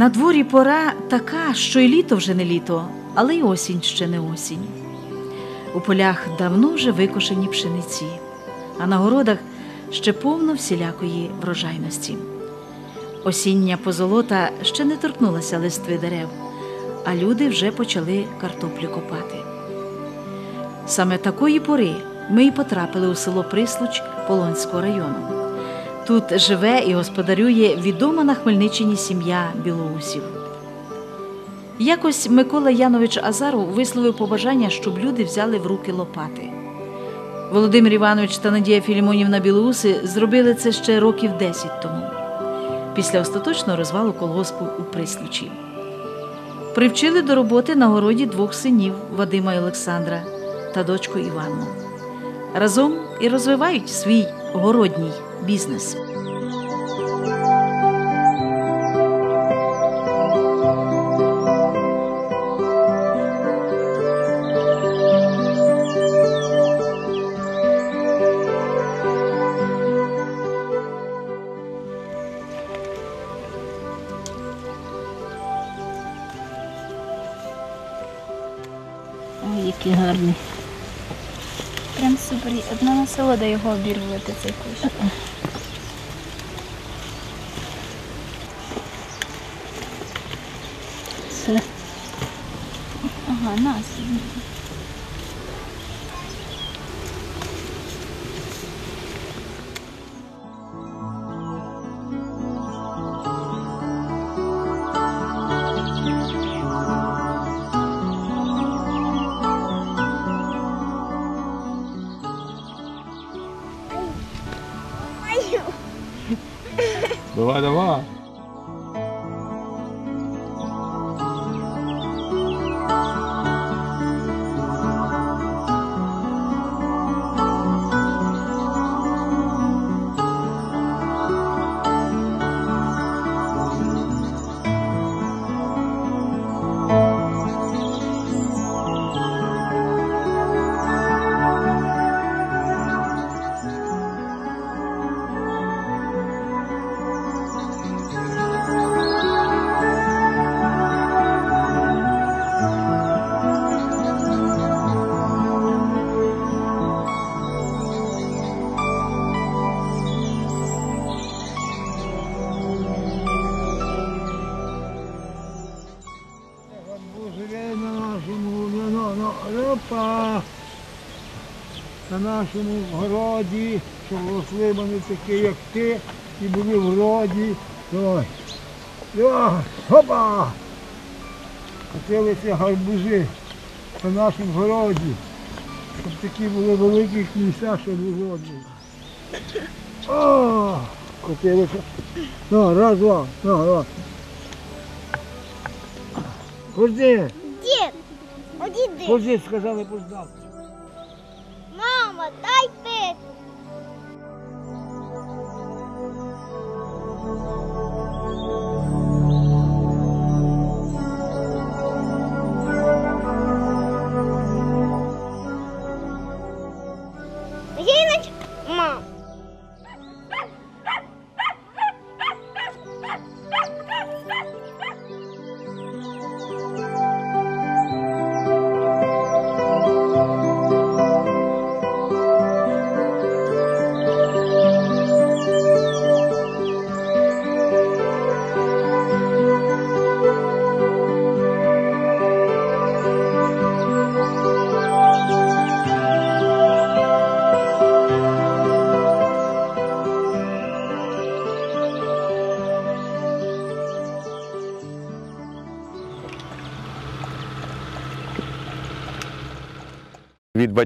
На дворі пора така, що й літо вже не літо, але й осінь ще не осінь. У полях давно вже викошені пшениці, а на городах ще повно всілякої врожайності. Осіння позолота ще не торкнулася листви дерев, а люди вже почали картоплю копати. Саме такої пори ми й потрапили у село Прислуч Полонського району. Тут живе і господарює відома на Хмельниччині сім'я білоусів. Якось Микола Янович Азаров висловив побажання, щоб люди взяли в руки лопати. Володимир Іванович та Надія Філімонівна Білоуси зробили це ще років 10 тому, після остаточного розвалу колгоспу у Прислучі. Привчили до роботи на городі двох синів Вадима і Олександра та дочку Іванну. Разом і розвивають свій городній бізнес. Ой, який гарний. Прям супер. Одна насолода його обірвувати цей кущ. Ага, нас. Нашому городі, щоб росли вони такі, як ти, і були в роді. Давай. Давай. Опа! Хотілися гарбузи на нашому городі, щоб такі були великі місця, щоб в роді. О! Хотілося. Ну, раз, два, ну, раз. Куди? Дід, одійди. Куди сказали поздав?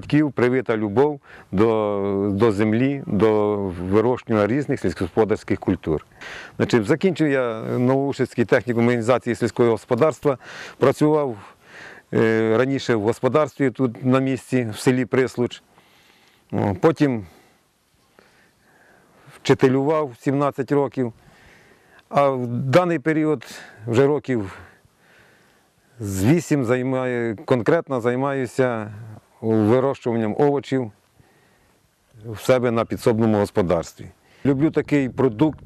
Батьків привита любов до, до землі, до вирощування різних сільськогосподарських культур. Значить, закінчив я Новоушицький технікум механізації сільського господарства, працював е, раніше в господарстві тут на місці, в селі Прислуч. Потім вчителював 17 років, а в даний період вже років з 8 займаю, конкретно займаюся вирощуванням овочів в себе на підсобному господарстві. Люблю такий продукт,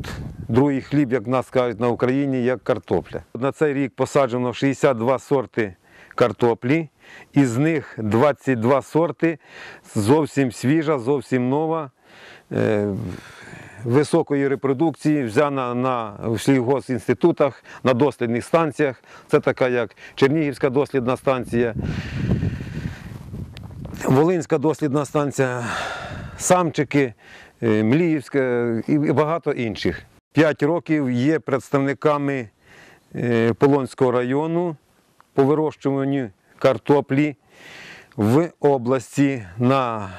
другий хліб, як нас кажуть на Україні, як картопля. На цей рік посаджено 62 сорти картоплі, із них 22 сорти зовсім свіжа, зовсім нова. е, Високої репродукції взяна на сільгосінститутах, на дослідних станціях. Це така як Чернігівська дослідна станція, Волинська дослідна станція, Самчики, е, Мліївська і багато інших. П'ять років є представниками е, Полонського району по вирощуванню картоплі в області на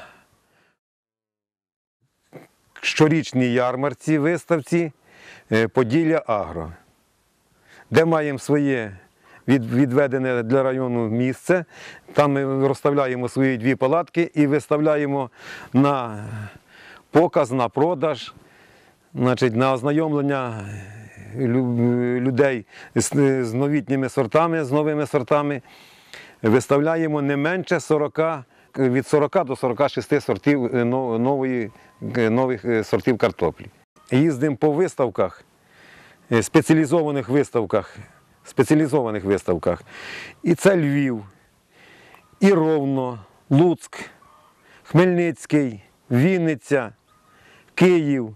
щорічній ярмарці виставці е, Поділля Агро, де маємо своє відведене для району місце. Там ми розставляємо свої дві палатки і виставляємо на показ, на продаж, значить, на ознайомлення людей з, з новітніми сортами, з новими сортами. Виставляємо не менше 40, від 40 до 46 сортів е, нової, е, нових е, сортів картоплі. Їздимо по виставках, е, спеціалізованих виставках, спеціалізованих виставках. І це Львів, і Ровно, Луцьк, Хмельницький, Вінниця, Київ,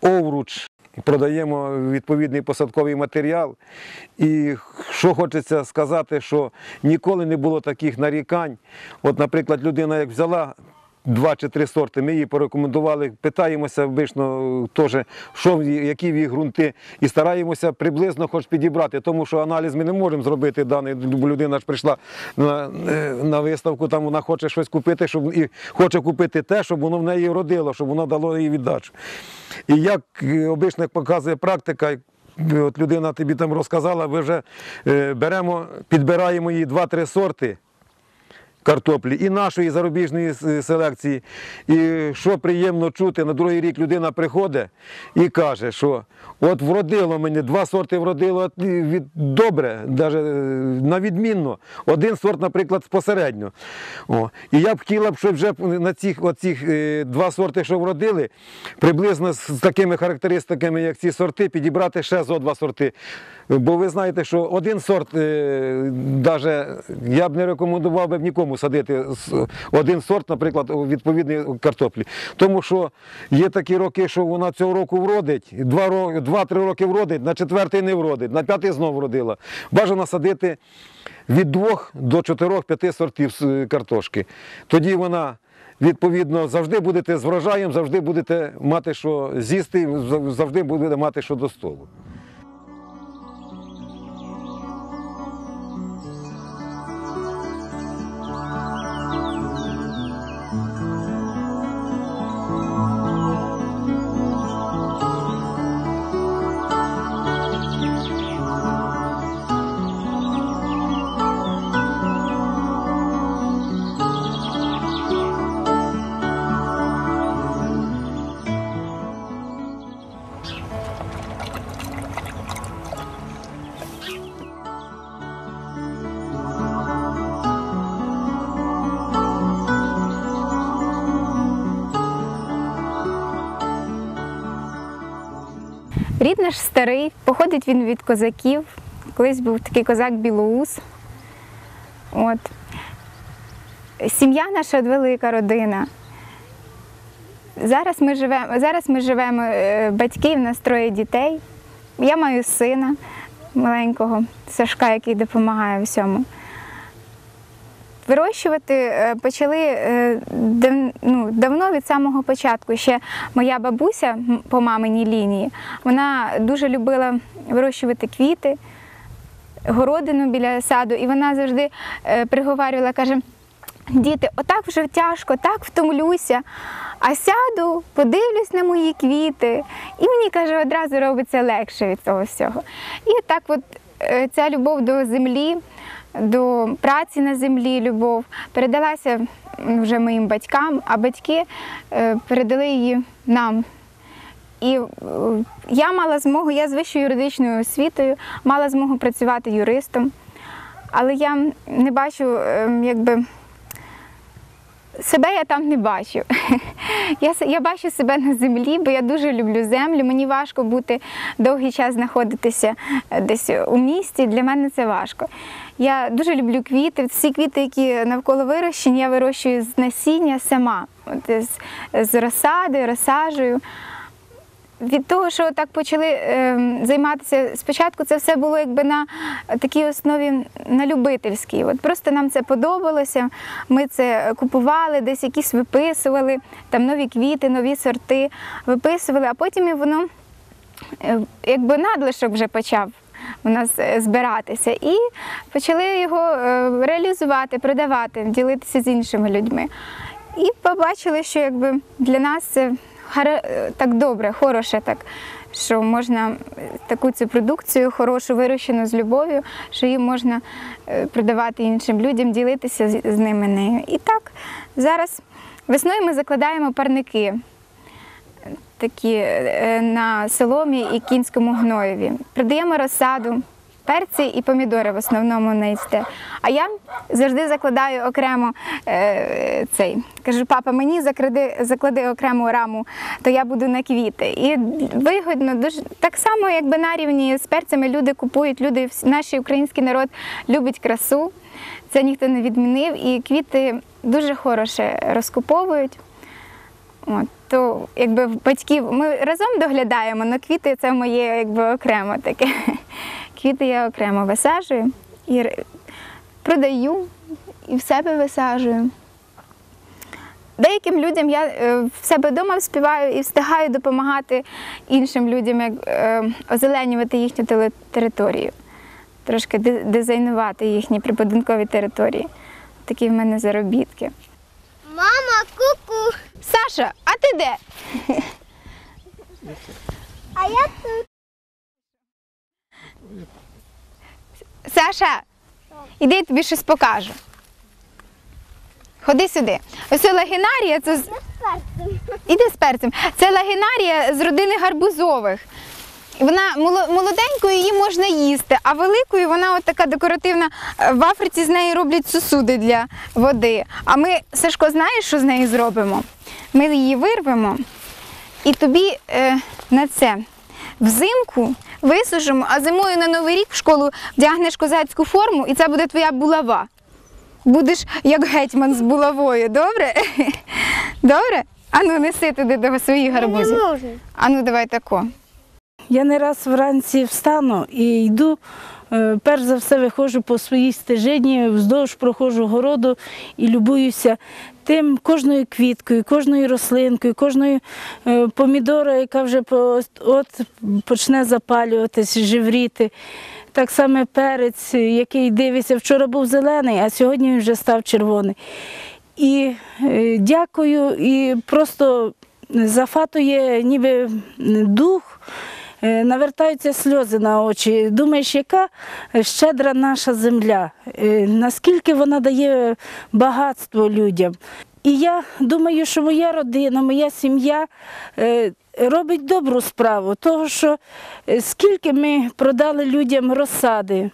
Овруч. Продаємо відповідний посадковий матеріал. І що хочеться сказати, що ніколи не було таких нарікань. От, наприклад, людина як взяла два чи три сорти, ми їй порекомендували, питаємося обично теж, що які в її ґрунти, і стараємося приблизно хоч підібрати, тому що аналіз ми не можемо зробити. Даний, бо людина ж прийшла на, е, на виставку, там вона хоче щось купити, щоб і хоче купити те, щоб воно в неї родило, щоб воно дало їй віддачу. І як е, обично показує практика, от людина тобі там розказала, ми вже е, беремо, підбираємо її два-три сорти картоплі і нашої зарубіжної селекції. І що приємно чути, на другий рік людина приходить і каже, що от вродило мені, два сорти вродило від, добре, навіть на відмінно. Один сорт, наприклад, посередньо. О. І я б хотіла б, щоб вже на цих оцих, е, два сорти, що вродили, приблизно з такими характеристиками, як ці сорти, підібрати ще зо два сорти. Бо ви знаєте, що один сорт, е, даже, я б не рекомендував би нікому садити один сорт, наприклад, відповідної картоплі. Тому що є такі роки, що вона цього року вродить, два ро- два-три роки вродить, на четвертий не вродить, на п'ятий знов вродила. Бажано садити від двох до чотирьох-п'яти сортів картошки. Тоді вона. Відповідно, завжди будете з врожаєм, завжди будете мати що з'їсти, завжди будете мати що до столу. Рід наш старий, походить він від козаків. Колись був такий козак Білоус. От. Сім'я наша велика родина. Зараз ми живемо, зараз ми живемо е, батьки, в нас троє дітей. Я маю сина маленького, Сашка, який допомагає всьому. Вирощувати е, почали е, ну, давно від самого початку. Ще моя бабуся по маминій лінії, вона дуже любила вирощувати квіти, городину біля саду, і вона завжди е, приговарювала, каже. Діти, отак вже тяжко, так втомлюся. А сяду, подивлюсь на мої квіти, і мені каже, одразу робиться легше від того всього. І так, от ця любов до землі, до праці на землі, любов передалася вже моїм батькам, а батьки е, передали її нам. І е, я мала змогу, я з вищою юридичною освітою, мала змогу працювати юристом, але я не бачу, е, якби себе я там не бачу. Я, я бачу себе на землі, бо я дуже люблю землю. Мені важко бути довгий час знаходитися е, десь у місті. Для мене це важко. Я дуже люблю квіти. Всі квіти, які навколо вирощені, я вирощую з насіння сама, От, з, з розсади, розсаджую. Від того, що так почали е, займатися спочатку, це все було якби на такій основі на любительській. От просто нам це подобалося. Ми це купували, десь якісь виписували, там нові квіти, нові сорти виписували, а потім і воно е, якби надлишок вже почав у нас е, збиратися. І почали його е, реалізувати, продавати, ділитися з іншими людьми. І побачили, що якби для нас це е, так добре, хороше так. Що можна е, таку цю продукцію хорошу, вирощену з любов'ю, що її можна е, продавати іншим людям, ділитися з, ними нею. І так, зараз весною ми закладаємо парники такі е, на соломі і кінському гноєві. Продаємо розсаду, перці і помідори в основному не йсте. А я завжди закладаю окремо е, цей. Кажу, папа, мені заклади, заклади окрему раму, то я буду на квіти. І вигодно, дуже так само, якби на рівні з перцями люди купують, люди, наш український народ любить красу. Це ніхто не відмінив, і квіти дуже хороше розкуповують. От, то якби батьків ми разом доглядаємо, але квіти це моє якби окремо таке. Квіти я окремо висаджую і продаю, і в себе висаджую. Деяким людям я е, в себе вдома співаю і встигаю допомагати іншим людям, як е, озеленювати їхню територію, трошки дизайнувати їхні прибудинкові території. Такі в мене заробітки. Мама, ку-ку. Саша, а ти де? А я тут. Саша, іди я тобі щось покажу. Ходи сюди. Ось лагінарія, це з- іди з перцем. Це лагінарія з родини гарбузових. Вона молоденькою її можна їсти, а великою вона от така декоративна. Е, В Африці з неї роблять сосуди для води. А ми, Сашко, знаєш, що з нею зробимо? Ми її вирвемо і тобі е, на це взимку висушимо, а зимою на Новий рік в школу вдягнеш козацьку форму, і це буде твоя булава. Будеш як гетьман з булавою, добре? Добре? Ану, неси туди до своїх гарбузів. Не можу. Ану, давай тако. Я не раз вранці встану і йду. е, Перш за все виходжу по своїй стежині, вздовж проходжу городу і любуюся тим кожною квіткою, кожною рослинкою, кожною е, помідорою, яка вже от почне запалюватись, живріти. Так само перець, який дивиться, вчора був зелений, а сьогодні він вже став червоний. І е, дякую, і просто зафатує ніби дух, навертаються сльози на очі. Думаєш, яка щедра наша земля, е, наскільки вона дає багатство людям. І я думаю, що моя родина, моя сім'я е, робить добру справу, того що е, скільки ми продали людям розсади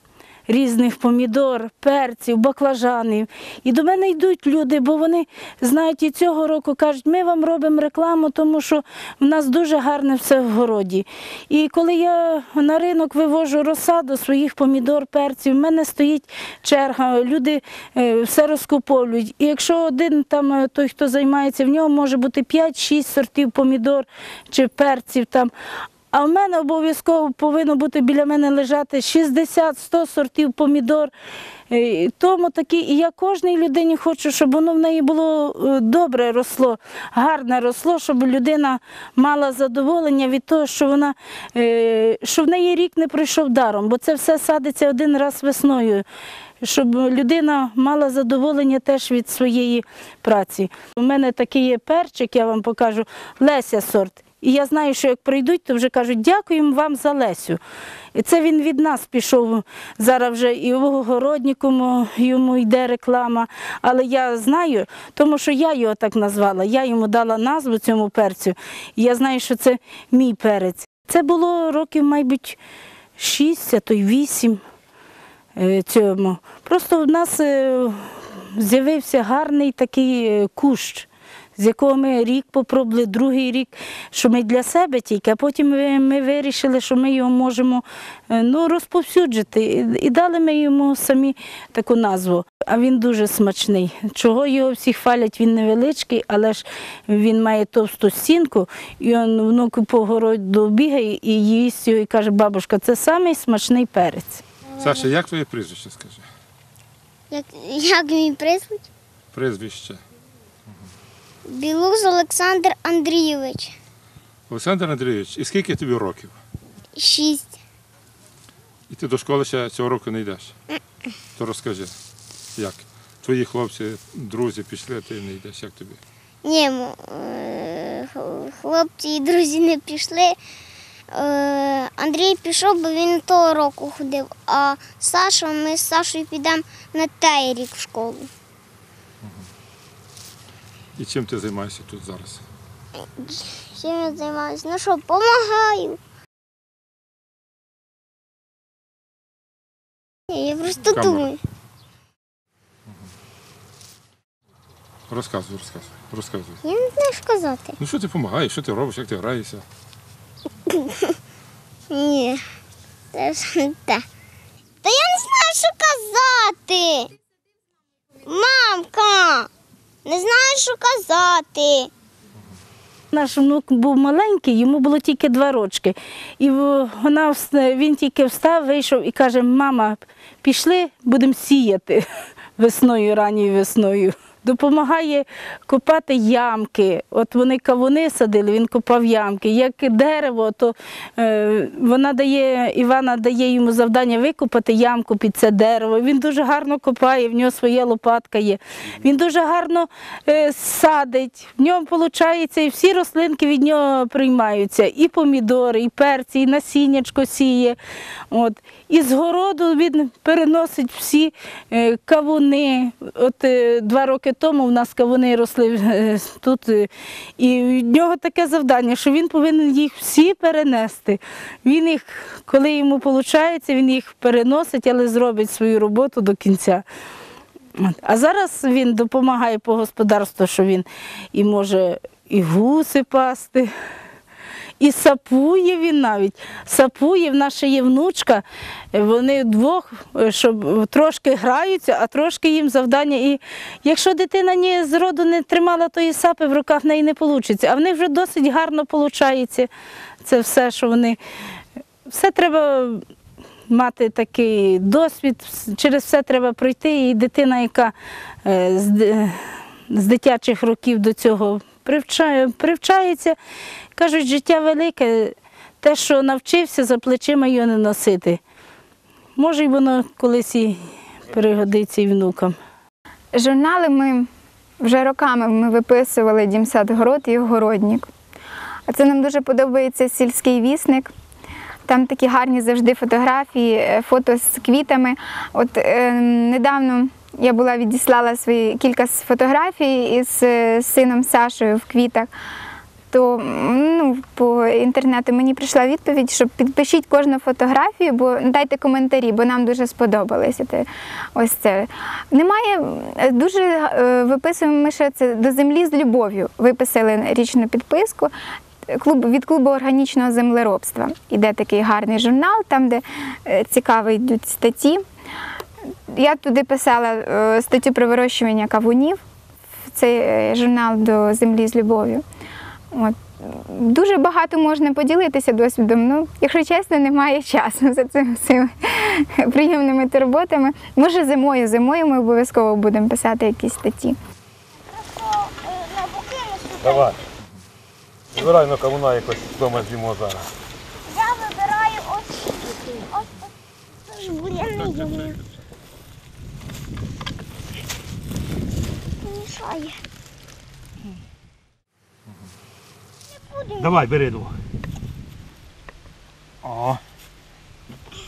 різних помідор, перців, баклажанів. І до мене йдуть люди, бо вони знають і цього року кажуть, ми вам робимо рекламу, тому що в нас дуже гарне все в городі. І коли я на ринок вивожу розсаду своїх помідор, перців, в мене стоїть черга, люди е, все розкуповують. І якщо один там е, той, хто займається, в нього може бути 5-6 сортів помідор чи перців там. А в мене обов'язково повинно бути біля мене лежати 60-100 сортів помідор. Е, Тому такі, і я кожній людині хочу, щоб воно в неї було е, добре росло, гарне росло, щоб людина мала задоволення від того, що вона е, що в неї рік не пройшов даром, бо це все садиться один раз весною. Щоб людина мала задоволення теж від своєї праці. У мене такий є перчик, я вам покажу, Леся сорт. І я знаю, що як прийдуть, то вже кажуть, дякуємо вам за Лесю. І це він від нас пішов. Зараз вже і в огороднику йому йде реклама. Але я знаю, тому що я його так назвала. Я йому дала назву цьому перцю. І я знаю, що це мій перець. Це було років, мабуть, шість, а то й вісім е, цьому. Просто в нас е, з'явився гарний такий е, кущ, з якого ми рік попробували, другий рік, що ми для себе тільки, а потім ми, вирішили, що ми його можемо е, ну, розповсюджити. І, дали ми йому самі таку назву. А він дуже смачний. Чого його всі хвалять, він невеличкий, але ж він має товсту стінку, і він внук по городу бігає і їсть його і каже, бабушка, це самий смачний перець. Саша, як твоє прізвище, скажи? Як, як мій прислід? Прізвище. Білуз Олександр Андрійович. Олександр Андрійович, і скільки тобі років? Шість. І ти до школи ще цього року не йдеш? То розкажи, як? Твої хлопці, друзі пішли, а ти не йдеш, як тобі? Ні, е, хлопці і друзі не пішли. Е, Андрій пішов, бо він того року ходив, а Саша, ми з Сашою підемо на той рік в школу. І чим ти займаєшся тут зараз? Чим я займаюся? Ну що, допомагаю. Я просто Камера. думаю. Розказуй, розказуй, розказуй. Я не знаю, що казати. Ну що ти допомагаєш, що ти робиш, як ти граєшся? Ні, це ж не те. Та я не знаю, що казати. Мамка, не знаю, що казати. Наш внук був маленький, йому було тільки два рочки. І вона, він тільки встав, вийшов і каже: мама, пішли, будемо сіяти весною, ранньою весною. Допомагає копати ямки. От вони кавуни садили, він копав ямки. Як дерево, то е, вона дає, Івана дає йому завдання викопати ямку під це дерево. Він дуже гарно копає, в нього своя лопатка є. Він дуже гарно е, садить, в ньому виходить, і всі рослинки від нього приймаються. І помідори, і перці, і насіннячко сіє. От. І з городу він переносить всі е, кавуни. От е, два роки тому в нас кавуни росли е, тут, і в нього таке завдання, що він повинен їх всі перенести. Він їх, коли йому виходить, він їх переносить, але зробить свою роботу до кінця. А зараз він допомагає по господарству, що він і може і гуси пасти, і сапує він навіть. Сапує, в ще є внучка, вони вдвох, е, щоб трошки граються, а трошки їм завдання. І якщо дитина ні з роду не тримала тої сапи, в руках в неї не вийде. А в них вже досить гарно виходить. Це все, що вони. Все треба мати такий досвід, через все треба пройти. І дитина, яка е, з дитячих років до цього привчає, привчається, кажуть, життя велике, те, що навчився, за плечима його не носити. Може, й воно колись і пригодиться і внукам. Журнали ми вже роками ми виписували Дімсад Город і Огородник. А це нам дуже подобається сільський вісник. Там такі гарні завжди фотографії, е, фото з квітами. От е, недавно я була відіслала свої кілька фотографій із е, сином Сашою в квітах. То ну, по інтернету мені прийшла відповідь, що підпишіть кожну фотографію, бо дайте коментарі, бо нам дуже сподобалося. Ось це. Немає е, дуже е, виписуємо ми ще це до землі з любов'ю. Виписали річну підписку. Клуб від клубу органічного землеробства. Іде такий гарний журнал, там, де цікаво йдуть статті. Я туди писала е, статтю про вирощування кавунів в цей е, журнал до землі з любов'ю. От. Дуже багато можна поділитися досвідом. Ну, якщо чесно, немає часу за цими всіми приємними турботами. Може, зимою, зимою ми обов'язково будемо писати якісь статті. Давай. Збирай на кавуна якось вдома з'їмо зараз. Я вибираю ось. Ось ось. Це ж бур'яни йому. Мішає. Давай, бери двох. О.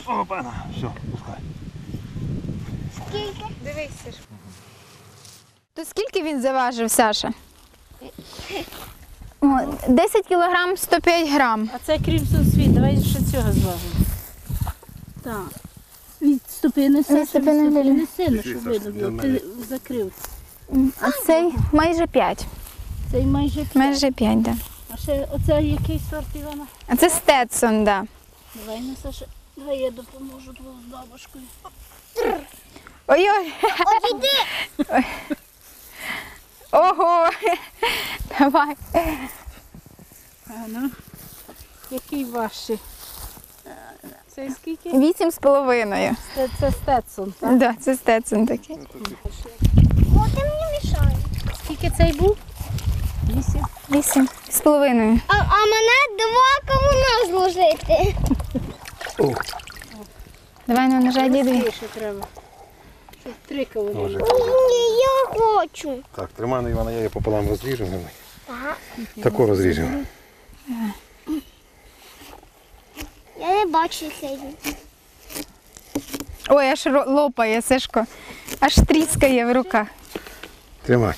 Опана. Все, пускай. Скільки? Дивися. То скільки він заважив, Саша? О, 10 кілограм 105 грам. А це крім світ, давай ще цього зважимо. Так. Від Відступи, не відступи, сильно, щоб видно було. Ти мене. закрив. А цей майже 5. Цей майже п'ять. Майже 5, да. А ще оце який сорт Івана? А це Стетсон, да. Давай, не Саша. Давай я допоможу твою з бабушкою. Ой-ой. Ой. Ого. Давай. А ну, який важчий? Це скільки? Вісім з половиною. Це, це Стетсон, так? Да, це Стетсон такий. О, ти мені мішаєш. Скільки цей був? Вісім. Вісім з половиною. А, а мене два кавуна зложити. Давай на ножа діди. Більше треба. Щоб три кавуни. Може. Ні, я хочу. Так, тримай на Івана, я її пополам розріжу. Тако розріжемо. Я не бачу сьогодні. Ой, аж ро- лопає, Сашко. Аж тріскає в руках. Тримай.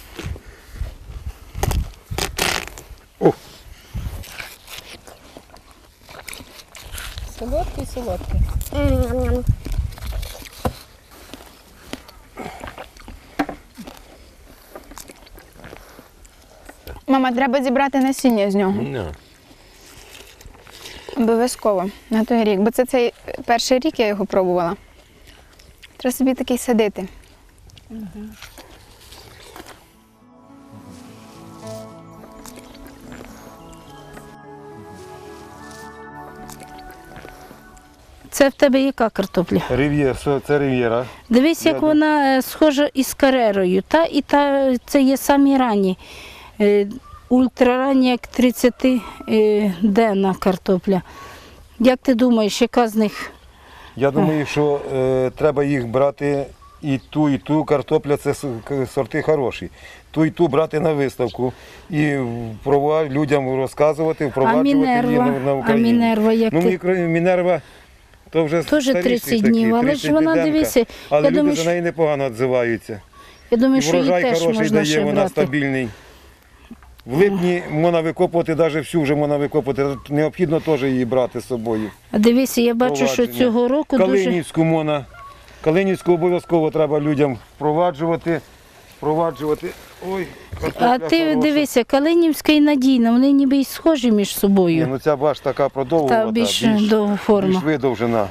О, Солодкий, солодкий. Ням-ням. Мама, треба зібрати насіння з нього. не. Обов'язково на той рік. Бо це цей перший рік я його пробувала. Треба собі такий садити. Це в тебе яка картопля? Рив'єр, це- рив'єра. Дивись, як вона е, схожа із карерою. Та і та це є самі ранні. Е, Ультраранні, як 30-денна картопля. Як ти думаєш, яка з них? Я думаю, що е, треба їх брати і ту, і ту картопля це сорти хороші. Ту і ту брати на виставку і впровад- людям розказувати, А впроваджувати її на, Мінерва, на а Україні. Мінерва, як ну, ти? Мінерва то вже Теж 30 такий, днів, але ж вона, 30-денка. Але я люди думаю, за що- неї непогано відзиваються. Я думаю, що її врожай теж хороший можна ще дає, вона брати. стабільний. В липні можна викопувати, навіть всю вже можна викопувати. Необхідно теж її брати з собою. А дивися, я бачу, що Впровадження. цього року дуже Калинівську можна. Калинівську обов'язково треба людям впроваджувати. Впроваджувати. Ой, А ти дивися, Калинівська і Надійна, вони ніби й схожі між Ні, собою. ну ця баш така продовгувата, Та більш більш, довга форма. більш видовжена.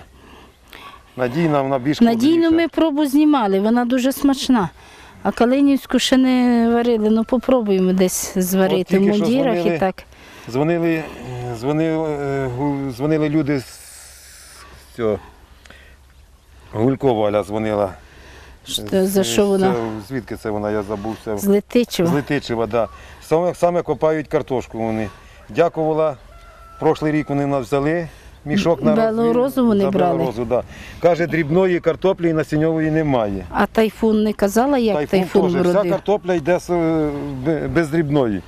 Надійна, вона більш Надійну кругліша. ми пробу знімали, вона дуже смачна. А Калинівську ще не варили. Ну попробуємо десь зварити в тільки що мундірах і дзвонили. так. Дзвонили, дзвонили, е, гу- дзвонили люди з цього. Гулькова Аля дзвонила. Що- за що вона? це- звідки це вона, я забувся. З Летичева. З Летичева, да. Саме, саме копають картошку вони. Дякувала. Прошлий рік вони нас взяли. Мішок на Белорозу вони за брали? Белорозу, да. Каже, дрібної картоплі і насіньової немає. А тайфун не казала, як тайфун, теж. Вся картопля йде без дрібної.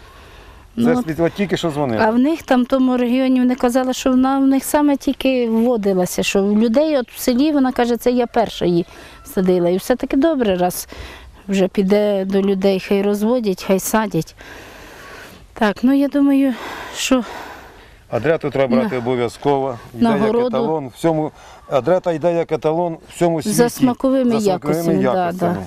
Це Ну, от тільки що дзвонили. А в них там в тому регіоні вони казали, що вона в них саме тільки вводилася, що в людей от в селі вона каже, це я перша її садила. І все-таки добре, раз вже піде до людей, хай розводять, хай садять. Так, ну я думаю, що Адряту треба брати обов'язково. Йде на як еталон. Всьому, адрета йде як еталон всьому світі. За смаковими За якостями, да, да.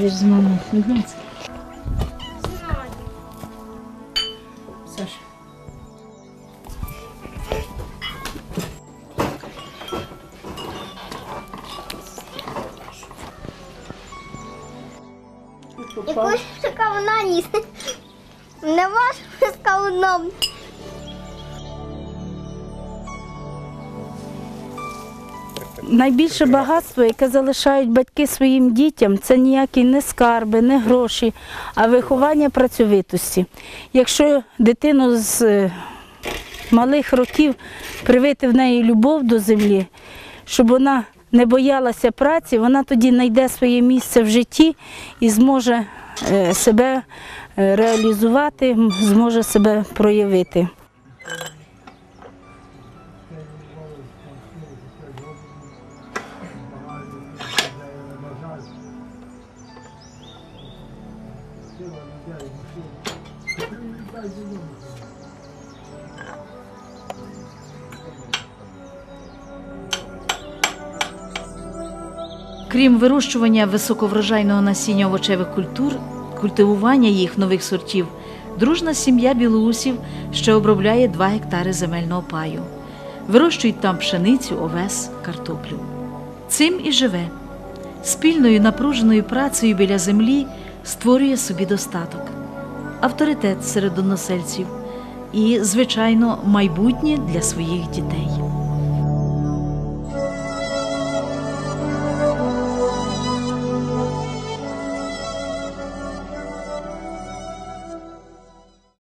Ви з мамою Луганська? Саша. Якусь кавуна ніс. Не ваш з Найбільше багатство, яке залишають батьки своїм дітям, це ніякі не скарби, не гроші, а виховання працьовитості. Якщо дитину з е, малих років привити в неї любов до землі, щоб вона не боялася праці, вона тоді знайде своє місце в житті і зможе е, себе е, реалізувати, зможе себе проявити. Крім вирощування високоврожайного насіння овочевих культур, культивування їх нових сортів, дружна сім'я білоусів ще обробляє 2 гектари земельного паю. Вирощують там пшеницю, овес, картоплю. Цим і живе. Спільною напруженою працею біля землі створює собі достаток, авторитет серед односельців і, звичайно, майбутнє для своїх дітей.